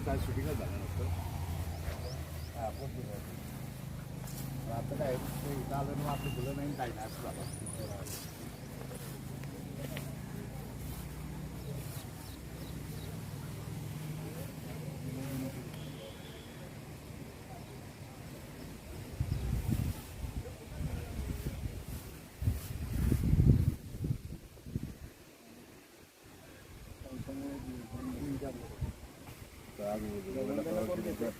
तपासून नाही तर काही तास शूटिंगच झालं नसतं हा, आपण दिलं. पण आता काय ते इथं आलं ना आपलं दिलं नाही काय नाही असं झालं तर आज उद्याला परवा केलं तर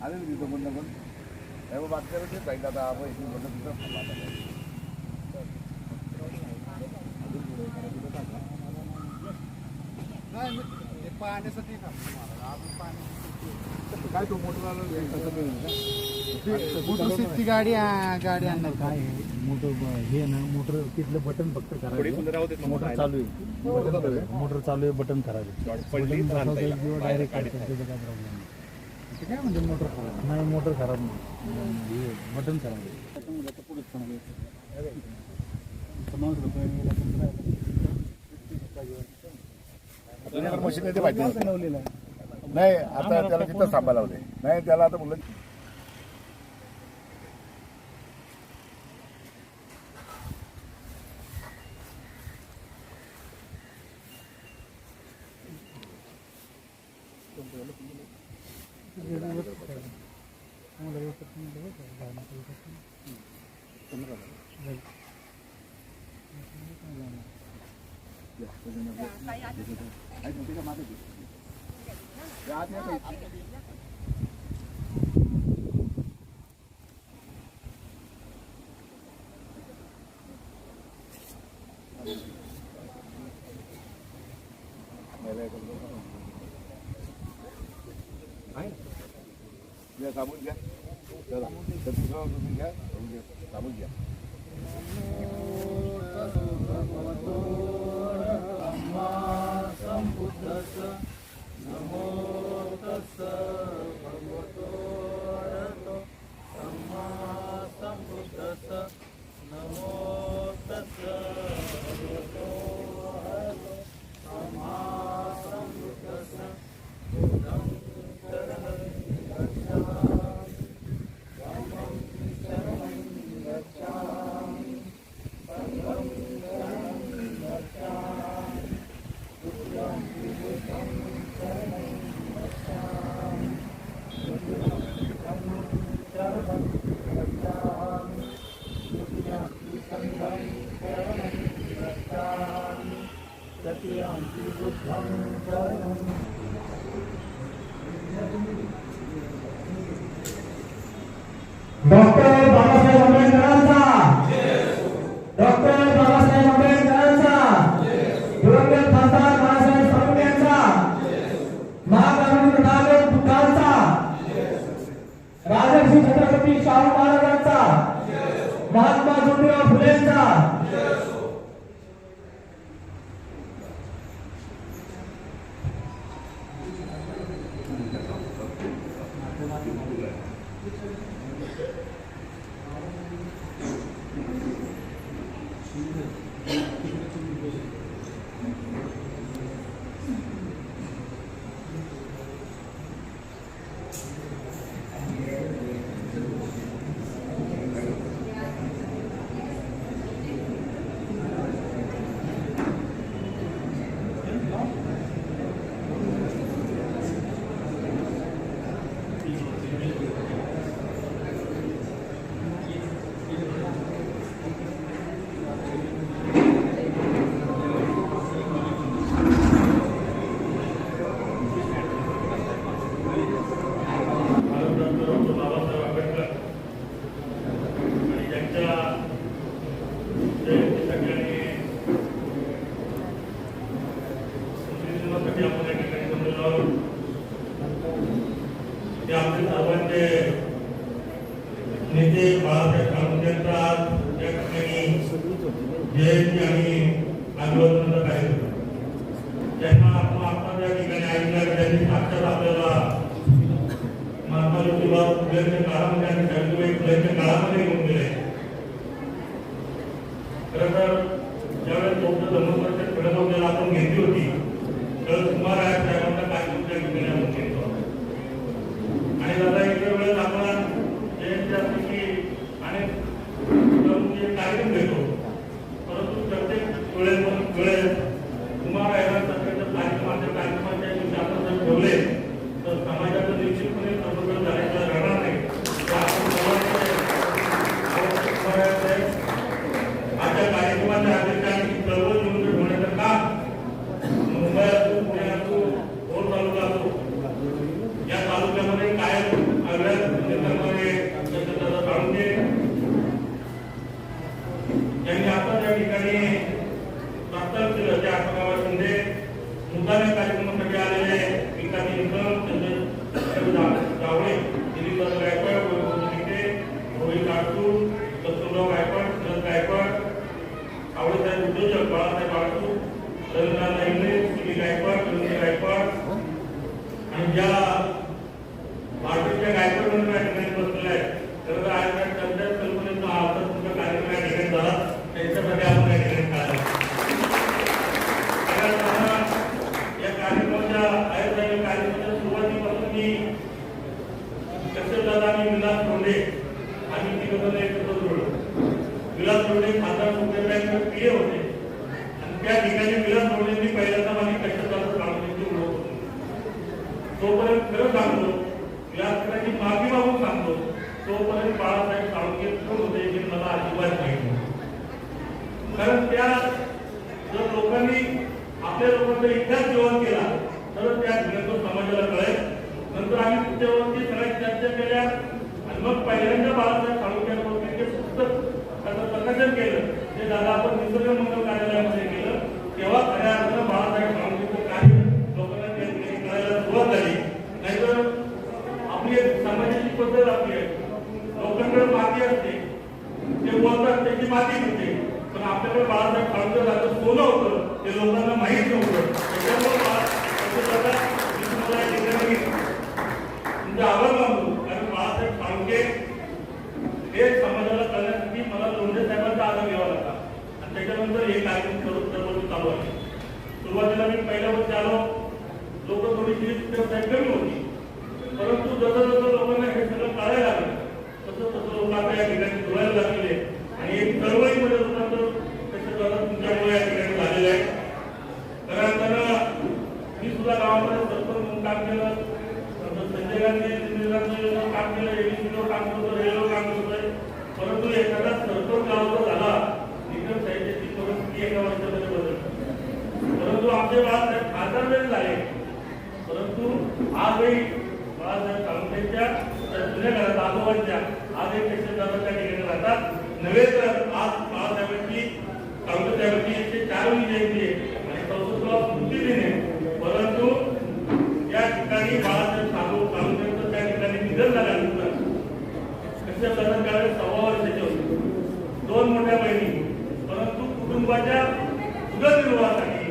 आले ना तिथं म्हणणं पण नाही बात करायचं पाहिजे पाण्यासाठी काय तो मोटर ती गाडी गाडी आणणार काय मोटर हे ना मोटर तिथलं बटन फक्त करायचं. मोटर चालू आहे. मोटर चालू आहे बटन करायचं. डायरेक्ट काय प्रॉब्लेम काय म्हणजे मोटर खराब? नाही मोटर खराब नाही. हे बटन खराब आहे. ते माहिती नाही. आता त्याला तिथं थांबा लावले. नाही त्याला आता Ya, saya ada. Ayo, kita masuk. Ya, ada. Doctor 우리는 우마라에는 Rabindranath Ingale C Gaikwad Surendra Gaikwad आणि ज्या भारताच्या गायकवाड म्हणून या ठिकाणी बसलेल्या आहेत तर आज कल्पनेचा आता तुमचा कार्यक्रम या ठिकाणी झाला त्यांच्यासाठी आपण या ठिकाणी काय या कार्यक्रमाच्या आयोजन कार्यक्रमाच्या सुरुवातीपासून मी दादा आणि विलास तोंडे आम्ही तिघजण एकत्र जोडलो विलास तोंडे खासदार मुख्यमंत्र्यांकडे पीए होते आणि त्या ठिकाणी विलास तोंडेंनी पहिल्यांदा माझी कष्टदार कामगिरीची ओळख होती. तोपर्यंत खरं सांगतो विलासकरांची माफी मागून सांगतो तोपर्यंत बाळासाहेब साळुंके कोण होते हे मला अजिबात माहिती नव्हतं. कारण त्या जर लोकांनी आपल्या लोकांचा इतिहास जेवण केला. तर त्या घटनेतो समाजाला कळेल. नंतर आम्ही त्याच्यावरती सगळ्यात चर्चा केल्या. आणि मग पहिल्यांदा बाळासाहेब साळुंक्यांवरती जे पुस्तक त्याचं प्रकाशन केलं. ते दादा आपण निसर्ग मंगल कार्यालयामध्ये केलं. तेव्हा खऱ्या अर्थानं बाळासाहेब साळुंकेचं कार्य लोकांना त्या ठिकाणी कळायला सुरुवात झाली. नाहीतर आपली एक समाजाची पद्धत आपली आहे. लोकांकडे माती असते. ते बोलतात त्याची माती मिळते पण आपल्याकडे बाळासाहेब फाळके झालं सोनं होतं. ते लोकांना माहीत नव्हतं. त्याच्यामुळे बाळा- मी आभार मानतो. कारण बाळासाहेब फाळके हे समाजाला करण्यासाठी मला लोंढे साहेबांचा आधार घ्यावा लागला. आणि त्याच्यानंतर हे कार्यक्रम करून सर्व चालू आहे. सुरुवातीला मी पहिल्या वर्षी आलो. लोक थोडीशी साहेब कमी होती. परंतु जसं जसं लोकांना हे सगळं कळायला लागलं तसं तसं लोक आता या ठिकाणी जोडायला लागलेले आणि एक चळवळीमध्ये रूपांतर त्याच्याद्वारा तुमच्यामुळे या ठिकाणी झालेलं आहे खऱ्या अर्थानं मी सुद्धा गावामध्ये सरपंच म्हणून काम केलं नंतर संजय गांधी इंदिरा गांधीवर काम केलं एबीसीवर काम करतो रेल्वेवर काम करतोय परंतु एखादा सरपंच गावाचा झाला निकम साहित्याची परिस्थिती एका वर्षामध्ये बदलली परंतु आमचे बाळासाहेब खासदार जरी झाले परंतु आजही बाळासाहेब सावंतांच्या त्या जुन्या घरात आजोबांच्या आज एक त्या ठिकाणी राहतात नव्हे तर आज बाळासाहेबांची सावंतसाहेबांची एकशे चारवी जयंती आहे आणि चौसष्टवा स्मृती दिन आहे परंतु या ठिकाणी बाळासाहेब साधू सावंतांचं त्या ठिकाणी निधन झाल्यानंतर कशा प्रकारे सव्वा वर्षाचे होते दोन मोठ्या बहिणी परंतु कुटुंबाच्या उदरनिर्वाहासाठी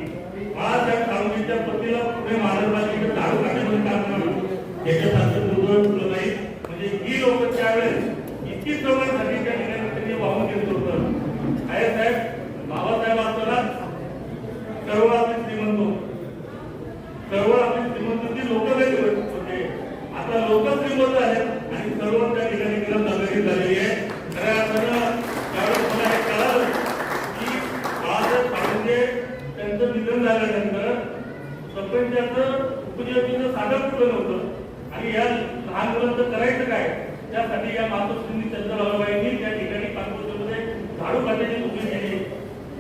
बाळासाहेब सावंतीच्या पतीला पुणे महाराष्ट्रात दारू खात्यामध्ये काम करावं याच्यासारखं दुर्दैव फुलं नाही म्हणजे ही लोक त्यावेळेस इतकी जवळसाठी त्या ठिकाणी त्यांनी वाहून घेतलं होतं आहे साहेब बाबासाहेब असताना सर्व आपले श्रीमंत होते. सर्व आपली श्रीमंतीची लोक वेगळे होते आता लोक श्रीमंत आहेत आणि सर्व त्या ठिकाणी निरम नगरी झालेली आहे खऱ्या अर्थानं त्यावेळेस मला हे कळालं की बाळासाहेब सावंते त्यांचं निधन झाल्यानंतर सरपंचाचं उपजीविकेचं साधन कुठलं नव्हतं? आणि या लहान मुलांचं करायचं काय? त्यासाठी या मातोश्रींनी चंद्रबाबाईंनी त्या ठिकाणी कानपूरमध्ये झाडू खात्याची उभी केली.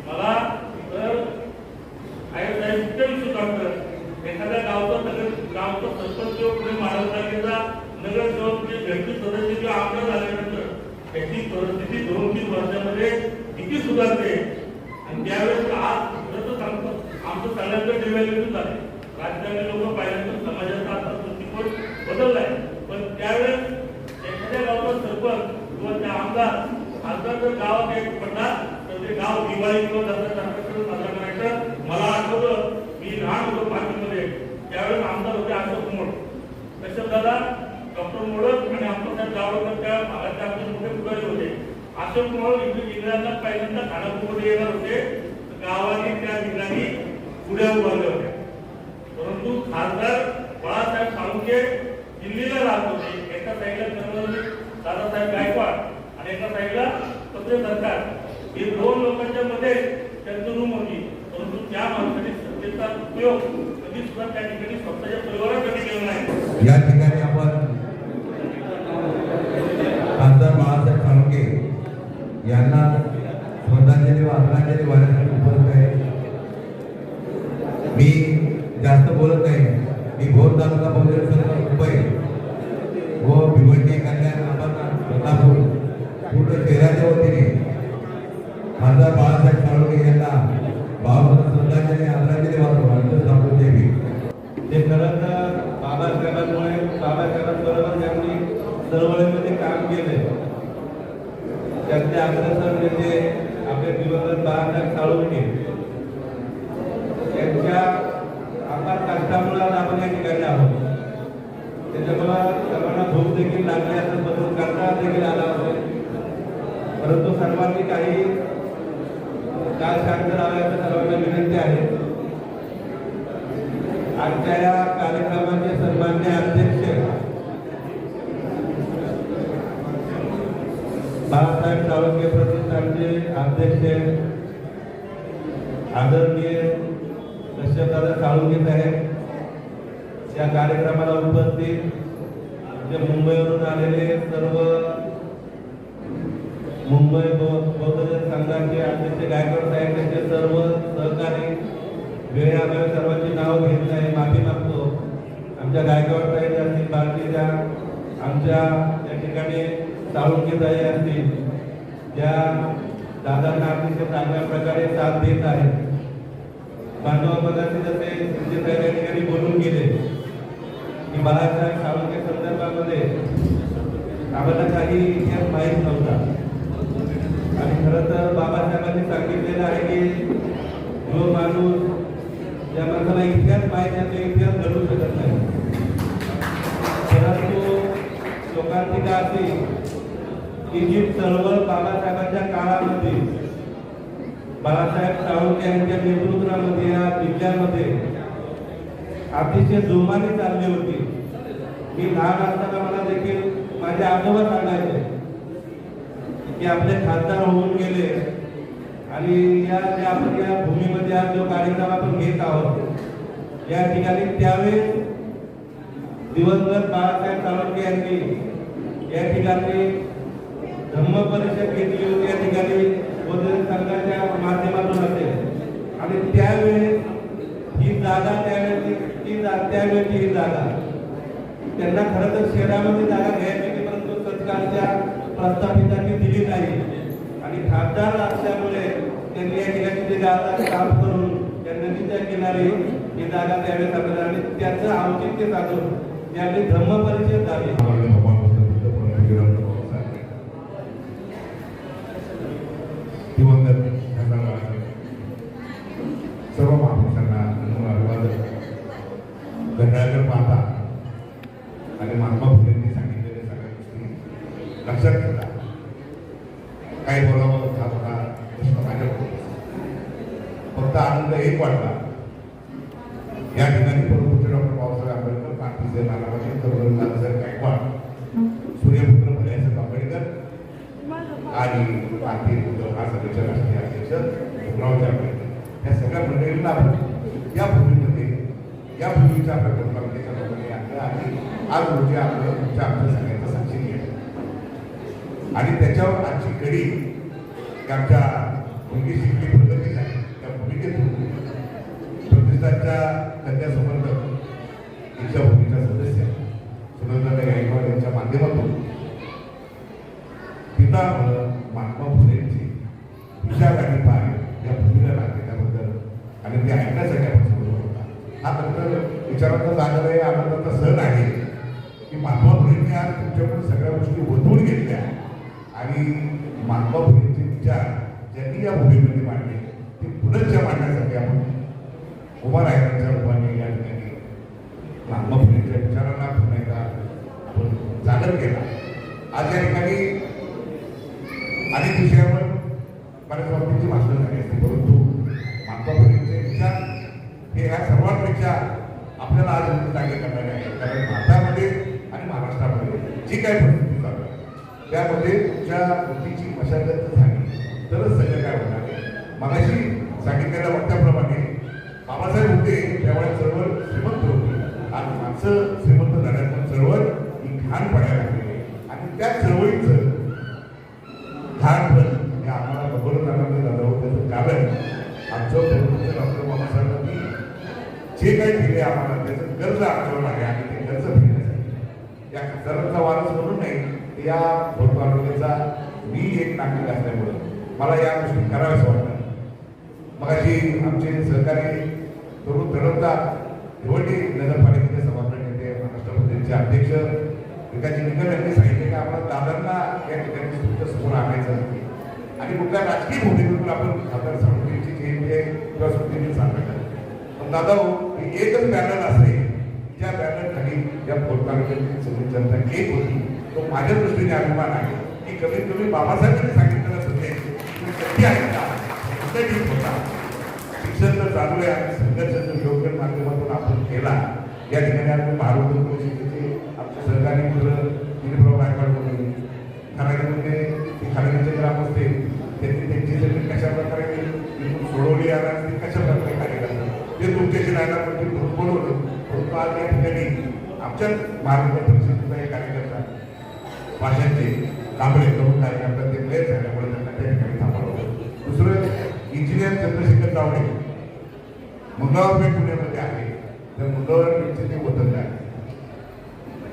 मला तर आहे साहेब इतकं विषय डॉक्टर एखाद्या गावचा नगर गावचा सरपंच किंवा पुढे महानगरपालिकेचा नगरसेवक म्हणजे घरचे सदस्य किंवा आमदार झाल्यानंतर त्याची परिस्थिती दोन तीन वर्षामध्ये किती सुधारते? आणि त्यावेळेस आज तो सांगतो आमचं सगळ्यांचं डेव्हलपमेंट झालं राजकारणी लोक पाहिल्यानंतर समाजाचा आता दृष्टिकोन बदललाय. पण त्यावेळेस एखाद्या गावचा सरपंच किंवा त्या आमदार आमदार जर गावात एक पडला तर ते गाव दिवाळी किंवा दसरा सारखं साजरा करायचं मला आठवलं. मी लहान होतो पाचवीमध्ये. त्यावेळेस आमदार होते अशोक मोड. कशा दादा डॉक्टर मोडक आणि आमचं त्या गावकर त्या भागातले आमचे मोठे पुढारी होते. अशोक मोड इंग्रजांना पहिल्यांदा खानापूरमध्ये येणार होते. गावाने त्या ठिकाणी पुढ्या उभारल्या होत्या परंतु खासदार बाळासाहेब साळुंके दिल्लीला राहत होते. एका साईडला जनरल दादासाहेब गायकवाड आणि एका साईडला पत्र सरकार. हे दोन लोकांच्या मध्ये त्यांचं रूम होती. परंतु त्या माणसाने सत्तेचा उपयोग कधी सुद्धा त्या ठिकाणी स्वतःच्या परिवारासाठी केला नाही. या ठिकाणी आपण खासदार बाळासाहेब साळुंके यांना श्रद्धांजली व आदरांजली वाहण्यासाठी उपस्थित आहे मी जास्त बोलत नाही मी भोर तालुका बहुजन संघ मुंबई व भिवंडी कल्याण अंबरनाथ बदलापूर पूर्ण शहराच्या वतीने खासदार बाळासाहेब साळुंके यांना भावपूर्ण श्रद्धांजली आदरांजली वाहतो सांगतो जय भीम ते खरं तर बाबासाहेबांमुळे बाबासाहेबांबरोबर त्यांनी गेले. त्यातले केले त्यांचे अग्रसर नेते म्हणजे आपले दिवंगत बाळासाहेब साळुंके यांच्या अपार कष्टामुळे आपण या ठिकाणी आहोत. त्याच्यामुळे सर्वांना भूक देखील लागली असं बदल करता देखील आला असेल. परंतु सर्वांनी काही काल शांत राहाव्याचं सर्वांना विनंती आहे. आजच्या या कार्यक्रमाचे सन्मान्य अध्यक्ष आरोग्य प्रतिष्ठानचे अध्यक्ष आदरणीय कश्यपदादा साळुंके साहेब या कार्यक्रमाला उपस्थित जे मुंबईवरून आलेले सर्व मुंबई बौद्धजन संघाचे अध्यक्ष गायकवाड साहेब त्यांचे सर्व सहकारी वेळेअभावी सर्वांची नाव घेतली आहे. माफी मागतो. आमच्या गायकवाड साहेब असतील भारतीच्या आमच्या या ठिकाणी साळुंकेताई असतील. ज्या दादांना अतिशय चांगल्या प्रकारे साथ देत आहेत. बांधवापदाचे जसे संजय साहेब या ठिकाणी बोलून गेले की बाळासाहेब साळुंके संदर्भामध्ये आम्हाला काही इतिहास माहीत नव्हता. आणि खरं तर बाबासाहेबांनी सांगितलेलं आहे की जो माणूस ज्या माणसाला इतिहास माहीत आहे तो इतिहास घडू शकत नाही. परंतु लोकांची का अशी की जी चळवळ बाबासाहेबांच्या काळामध्ये. बाळासाहेब सावंत यांच्या नेतृत्वामध्ये या जिल्ह्यामध्ये अतिशय जोमाने चालली होती. मी लहान असताना मला देखील माझे आजोबा सांगायचे की आपले खासदार होऊन गेले आणि या ज्या आपण या भूमीमध्ये आज जो कार्यक्रम आपण घेत आहोत या ठिकाणी त्यावेळेस दिवसभर बाळासाहेब सावंत यांनी या ठिकाणी धम्म परिषद घेतली होती या ठिकाणी बौद्ध संघाच्या माध्यमातून असेल आणि त्यावेळेस ही जागा त्यावेळेस ती त्यावेळेची ही जागा. त्यांना खरं तर शहरामध्ये जागा घ्यायची होती परंतु सरकारच्या प्रस्थापितांनी दिली नाही. आणि खासदार असल्यामुळे त्यांनी या ठिकाणी ते जागा काम करून त्या नदीच्या किनारी ही जागा त्यावेळेस आपल्याला आणि त्याचं औचित्य साधून त्यावेळी धम्म परिषद झाली आम्हाला भगवान बुद्ध पूर्ण विराम दिवंगत खासदार बाळासाहेब सर्व महापुरुषांना अभिवादन घड्याळाकडे पाहता आणि महात्मा फुलेंनी सांगितलेल्या सगळ्या गोष्टी लक्षात घेता काही बोलावं हा मला प्रश्न माझ्या फक्त आनंद एक वाटला या ठिकाणी परमपूज्य डॉक्टर बाबासाहेब आंबेडकर क्रांतीचे नानाबाई तरुण दादासाहेब गायकवाड सूर्यपुत्र भैयासाहेब आंबेडकर आणि क्रांती उद्धव हा सभेचे राष्ट्रीय अध्यक्ष भीमरावजी आंबेडकर या सगळ्या मंडळींना आपण या भूमीमध्ये या भूमीच्या आपल्या कोकणामध्ये लोकांनी आणलं आणि आज म्हणजे आपलं तुमच्या आमच्या सगळ्यांचा साक्षी घेतलं आणि त्याच्यावर आजची घडी आमच्या मुलगी शिकली पद्धती आहे. त्या भूमिकेतून प्रतिष्ठानच्या कन्या संबंधक तिच्या दीक्षाभूमीच्या सदस्य सुनंदा गायकवाड यांच्या माध्यमातून. पिता म्हणून महात्मा फुलेंची विचार आणि पाय या भूमीला लागले त्याबद्दल आणि ते ऐकण्यासाठी आपण समोर होता हा फक्त विचारांचा झालेला आहे आनंदाचा सण आहे की महात्मा फुलेंनी आज तुमच्याकडून सगळ्या गोष्टी ओतवून घेतल्या आणि महात्मा फुलेंचे विचार ज्यांनी या भूमीमध्ये मांडले ते पुनश्च मांडण्यासाठी आपण उभा राहिल्याच्या रूपाने या ठिकाणी महात्मा फुलेंच्या विचारांना पुन्हा एकदा आपण जागर केला आज या ठिकाणी अनेक विषयावर बऱ्याच बाबतीची भाषणं झाली असते. परंतु महात्मा फुलेंचे विचार हे या सर्वांपेक्षा आपल्याला आज जागे करणारे आहे कारण भारतामध्ये आणि महाराष्ट्रामध्ये जी काही परिस्थिती चालू आहे त्यामध्ये तुमच्या बुद्धीची मशागत झाली तरच सगळं काय होणार आहे. मगाशी सांगितलेल्या वक्त्याप्रमाणे बाबासाहेब होते त्यावेळेस चळवळ श्रीमंत होती. आणि माणसं श्रीमंत झाल्यानंतर चळवळ ही घाण पडायला लागली आणि त्या चळवळीचं कर्ज आठवण आहे आणि ते कर्ज फेडण्यासाठी या कर्जाचा वारस म्हणून नाही या भोट तालुक्याचा मी एक नागरिक असल्यामुळं मला या गोष्टी कराव्याच वाटतात. मगाशी आमचे सहकारी तरुण तडफदार निवडणी नगरपालिकेचे सभागृह नेते राष्ट्रपतींचे अध्यक्ष विकाजी निकम यांनी सांगितले की आपण दादांना या ठिकाणी तुमच्यासमोर आणायचं नाही. आणि कुठल्या राजकीय भूमिकेतून आपण खासदार सावंतची जयंती आहे किंवा स्मृतीने सांगत पण दादा हो, एकच पॅनल असेल ज्या पॅनल खाली या तालुक्यातील सगळी जनता एक होती. तो माझ्या दृष्टीने अभिमान आहे की कमीत कमी बाबासाहेबांनी सांगितलं संदेश कधी आहे ठीक होता शिक्षण तर चालू आहे आणि संघर्ष जर योग्य माध्यमातून आपण केला. या ठिकाणी आपण भारत परिषदेचे आमचे सरकारी मित्र दिलीपराव गायकवाड बोलले. खानागीमध्ये ते खानागीचे ग्राम असते त्यांनी त्यांची जमीन कशा प्रकारे सोडवली आला ते कशा प्रकारे कार्य करतात ते तुमच्याशी राहायला पण ते बोलवलं. आमच्या महाराष्ट्र परिषदेचा एक कार्यकर्ता भाषांचे कांबळे कार्यकर्ता ते लय झाल्यामुळे त्यांना त्या ठिकाणी थांबवलं दुसरं इंजिनियर चंद्रशेखर तावडे मंगळवार पेठ पुण्यामध्ये आहे. तर मंगळवार पेठचे ते वतनदार.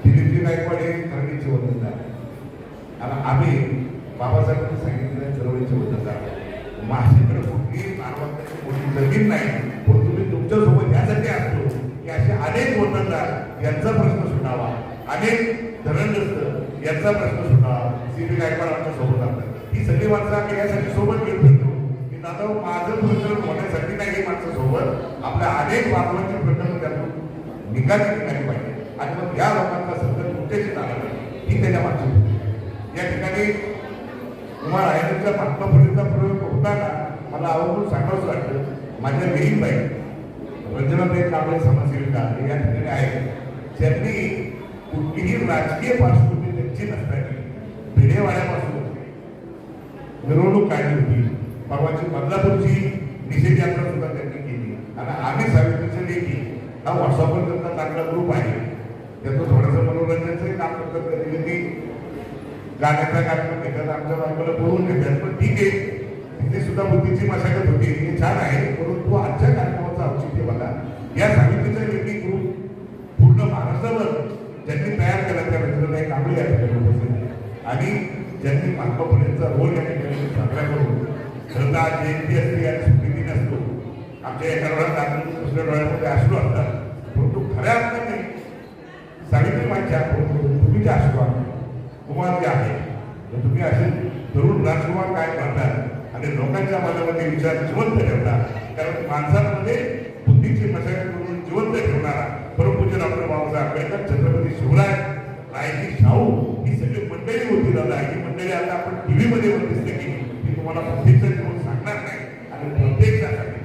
दिलीपजी गायकवाड हे धरणीचे वतनदार. आणि आम्ही बाबासाहेबांनी सांगितलेल्या चळवळीचे वतनदार. माझ्याकडे कुठली मानवाची मोठी जमीन नाही पण तुम्ही तुमच्यासोबत यासाठी असतो की असे अनेक वतनदार यांचा प्रश्न सुटावा. अनेक धरणग्रस्त यांचा प्रश्न सुटावा. सी बी गायकवाड आमच्यासोबत आणतात ही सगळी माणसं आम्ही यासाठी सोबत घेऊन फिरतो. की दादा माझं प्रकरण होण्यासाठी नाही ही माणसं सोबत. आपल्या अनेक बांधवांचे प्रकरण त्यातून निकाली निघाली पाहिजे. आणि मग या लोकांचा संघ तुमच्याशी झाला पाहिजे ही त्याच्या मागची या ठिकाणी कुमार आयनच्या महात्मापुरीचा प्रयोग होताना मला आवडून सांगावंच वाटतं. माझ्या बहीणबाई रंजनाबाई कांबळे समाजसेविका या ठिकाणी आहेत. त्यांनी कुठलीही राजकीय पार्श्वभूमी त्यांची नसताना भिडेवाड्यापासून मिरवणूक काढली होती. परवाची बदलापूरची निषेध यात्रा सुद्धा त्यांनी केली. आणि आम्ही सावित्रीच्या लेखी हा व्हॉट्सअपवर त्यांचा चांगला ग्रुप आहे. त्याचं थोडंसं मनोरंजनचंही काम करतात कधी कधी गाण्याचा कार्यक्रम घेतात आमच्या बायकोला बोलून घेतात पण ठीक आहे. तिथे सुद्धा बुद्धीची मशागत होती. हे छान आहे. परंतु आजच्या कार्यक्रमाचं औचित्य बघा. या सावित्रीचा लेखी ग्रुप पूर्ण महाराष्ट्रावर ज्यांनी तयार केला त्या मित्रांना एक कांबळे या ठिकाणी उपस्थित आहे. आणि ज्यांनी महात्मा फुलेंचा रोल या ठिकाणी साजरा करून श्रद्धा जयंती असते आणि स्मृती नसतो. आमच्या एका डोळ्यात आनंद दुसऱ्या डोळ्यामध्ये अश्रू असतात. परंतु खऱ्या अर्थाने सावित्री मागच्या तुम्ही जे कुमार जे आहे. तर तुम्ही असे तरुण राजकुमार काय करतात आणि लोकांच्या मनामध्ये विचार जिवंत ठेवता. कारण माणसांमध्ये बुद्धीची मशागत करून जिवंत ठेवणारा परमपूज्य डॉक्टर बाबासाहेब आंबेडकर छत्रपती शिवराय नायकी शाहू ही सगळी मंडळी होती दादा ही मंडळी आता आपण टीव्ही मध्ये दिसते की ती तुम्हाला प्रत्यक्ष घेऊन सांगणार नाही. आणि प्रत्येक सांगितलं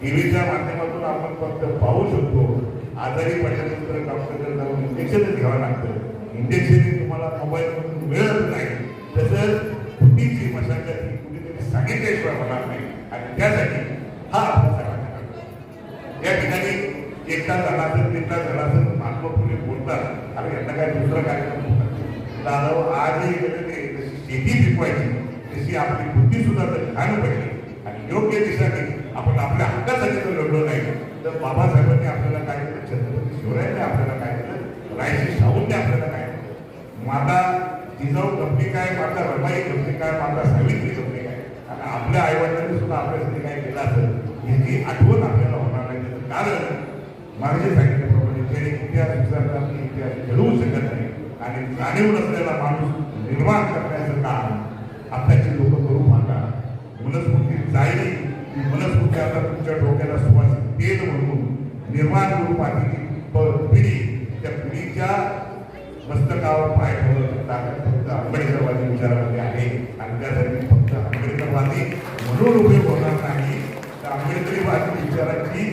टीव्हीच्या माध्यमातून आपण फक्त पाहू शकतो. आजारी पडल्यानंतर डॉक्टरकडे जाऊन इंजेक्शनच घ्यावं लागतं. इंजेक्शन तुम्हाला मोबाईलमधून मिळत नाही. तसंच कुठलीची मशागत ही कुठेतरी सांगितल्याशिवाय होणार नाही. आणि त्यासाठी हा आपला या ठिकाणी एकटा झाला असेल तिथला झाला असेल महात्मा फुले बोलतात. आणि यांना काय दुसरा कार्यक्रम होतात दादा आजही गेलेले शेती पिकवायची तशी आपली बुद्धी सुद्धा तर घाण पाहिजे आणि योग्य दिशेने आपण आपल्या हक्कासाठी जर लढलो नाही. तर बाबासाहेबांनी आपल्याला काय केलं? छत्रपती शिवरायांनी आपल्याला काय केलं? रायशी शाहूंनी आपल्याला काय केलं? माता जिजाऊ गमती काय माता रमाई गमती काय माता सावित्री गमती काय? आणि आपल्या आईवडिलांनी सुद्धा आपल्यासाठी काय केलं असेल? याची आठवण आपल्याला होणार नाही. त्याचं कारण मागे सांगितल्याप्रमाणे जे इतिहास विचारला इतिहास घडवू शकत नाही. आणि जाणीव नसलेला माणूस निर्माण करण्याचं काम आताची लोक करू मागा मनस्फूर्ती जाईल ती मनस्फूर्ती आता तुमच्या डोक्याला सुवास तेल म्हणून निर्माण करू पाहिजे पिढी त्या पिढीच्या मस्तकावर पाय ठेवत ताकद फक्त आंबेडकरवादी विचारामध्ये आहे. आणि त्यासाठी फक्त आंबेडकरवादी म्हणून उपयोग होणार नाही. तर आंबेडकरीवादी विचाराची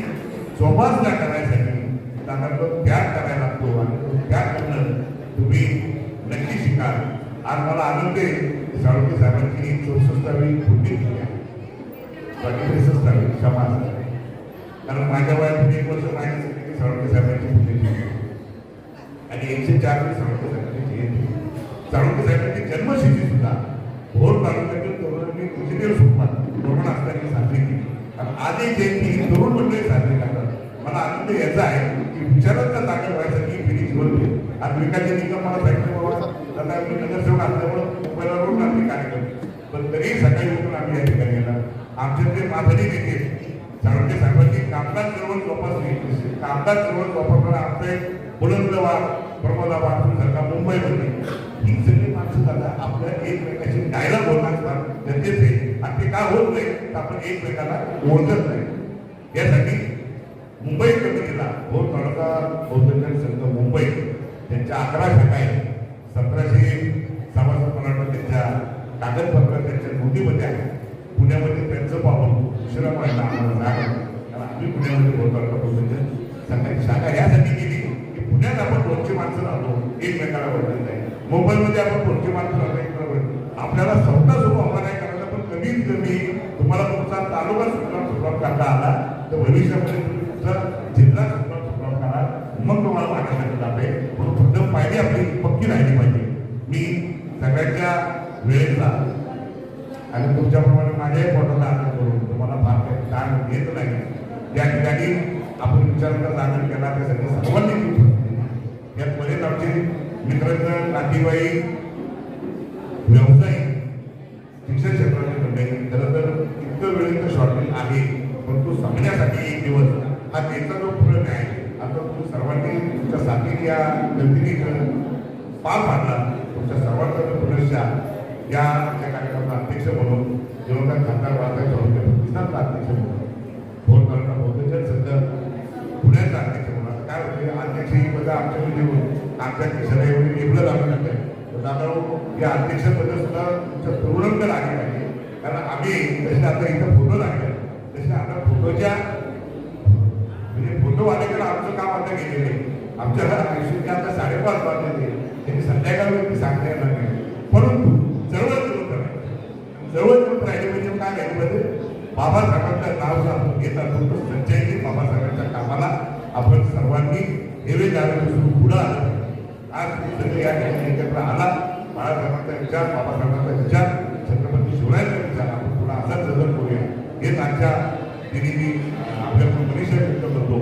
जोपासना करायसाठी त्यांना त्याग करायला लागतो आणि तो त्याग करणं तुम्ही नक्की शिकाल आज मला आनंद आहे की साळुंके साहेबांची चौसष्टावी पुण्यतिथी आहे. बाकी त्रेसष्टावी क्षमा कारण माझ्या वयात एक वर्ष माहिती असेल साळुंके साहेबांची पुण्यतिथी आहे. आणि एकशे चार वेळी साळुंके साहेबांची जयंती साळुंके साहेबांची जन्मशेती सुद्धा भोर तालुक्यातील तरुणांनी इंजिनियर स्वरूपात तरुण असताना साजरी केली. आणि आज जयंती ही तरुण मंडळी साजरी करतात. मला आनंद याचा आहे की विचारांचा ताकद व्हायसाठी ही पिढी जिवंत आणि विकास निगम मला सांगितलं बाबा आता मी नगरसेवक असल्यामुळं मुंबईला रोड आम्ही कार्यक्रम. पण तरी सकाळी उठून आम्ही या ठिकाणी गेला आमचे ते माथाडी नेते साळुंके साहेबांनी कामकाज चळवळ जोपासली कामकाज चळवळ जोपासताना आमचे बुलंदवार प्रमोदाबाद सरकार मुंबईमध्ये ही सगळी माणसं दादा आपल्या एकमेकाशी डायलॉग होत असतात. जनतेचे आणि ते का होत नाही तर आपण एकमेकाला ओळखत नाही. यासाठी मुंबई कमिटीला भोर तालुका बौद्धजन संघ मुंबई त्यांच्या अकरा शाखा आहेत. सतराशे सभासद मला त्यांच्या कागदपत्र त्यांच्या नोंदीमध्ये आहे. पुण्यामध्ये त्यांचं पाहून उशिरा व्हायला आम्हाला जाग कारण आम्ही पुण्यामध्ये बोलतो तालुका बौद्धजन संघाची शाखा यासाठी केली. की पुण्यात आपण दोनशे माणसं राहतो. एकमेकाला ओळखत नाही मोबाईलमध्ये आपण दोनशे माणसं राहतो एकमेकाला आपल्याला स्वतः सुद्धा उभा नाही करायला पण कमीत कमी तुम्हाला तुमचा तालुका सुद्धा सुरुवात करता आला तर भविष्यामध्ये तुम्ही तुमचा जिल्हा सुद्धा सुरुवात करा मग तुम्हाला वाटायला जाते. म्हणून फक्त पाहिजे आपली पक्की राहिली पाहिजे. मी सगळ्यांच्या वेळेचा आणि तुमच्याप्रमाणे माझ्याही पोटाला आनंद करून तुम्हाला फार काही ताण येत नाही. या ठिकाणी आपण तुमच्या आनंद केला सगळं सर्वांनी यात बरेच आमचे मित्र नातेवाईक व्यावसायिक शिक्षण क्षेत्राचे मंडळी खरं तर इतकं वेळेचं शॉर्टेज आहे पण तो सांगण्यासाठी एक दिवस हा त्याचा जो फरक आहे आता तुम्ही सर्वांनी तुमच्या साथीने या गतीने पार पाडला. तुमच्या सर्वांचा मी पुनश्चा या आमच्या कार्यक्रमाचा अध्यक्ष म्हणून दिवंगत खासदार बाळासाहेब चौधरी प्रतिष्ठानचा अध्यक्ष म्हणून. भोर तालुका बौद्धजन संघ पुण्याचा अध्यक्ष म्हणून काय होते अध्यक्ष ही पद आमच्या देऊन आमच्या देशाला एवढी निवडलं जावं लागतं दादा या अध्यक्षपद सुद्धा तुमच्या तरुणांकडे लागले पाहिजे. कारण आम्ही जसे आता इथं फोटो लागले तसे आता फोटोच्या म्हणजे फोटोवाल्याकडे आमचं काम आता गेलेलं आहे. आमच्या आयुष्याचे आता साडेपाच वाजले त्यांनी संध्याकाळी सांगता येणार नाही. परंतु जवळ जवळ राहील जवळ जवळ राहिले म्हणजे काय राहिले म्हणजे बाबासाहेबांचं नाव आपण घेत असतो संचयी बाबासाहेबांच्या कामाला आपण सर्वांनी हेवे जावे पुढं आलं. आज सगळे या ठिकाणी एकत्र आला. बाळासाहेबांचा विचार बाबासाहेबांचा विचार छत्रपती शिवरायांचा विचार. आपण पुढे असाच जगत करूया. हेच आमच्या दिनी आपल्याकडून परीक्षा व्यक्त करतो.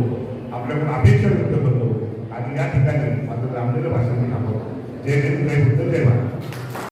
आपल्याकडून अपेक्षा व्यक्त करतो. आणि या ठिकाणी माझं रामलेलं भाषण मी थांबवतो जय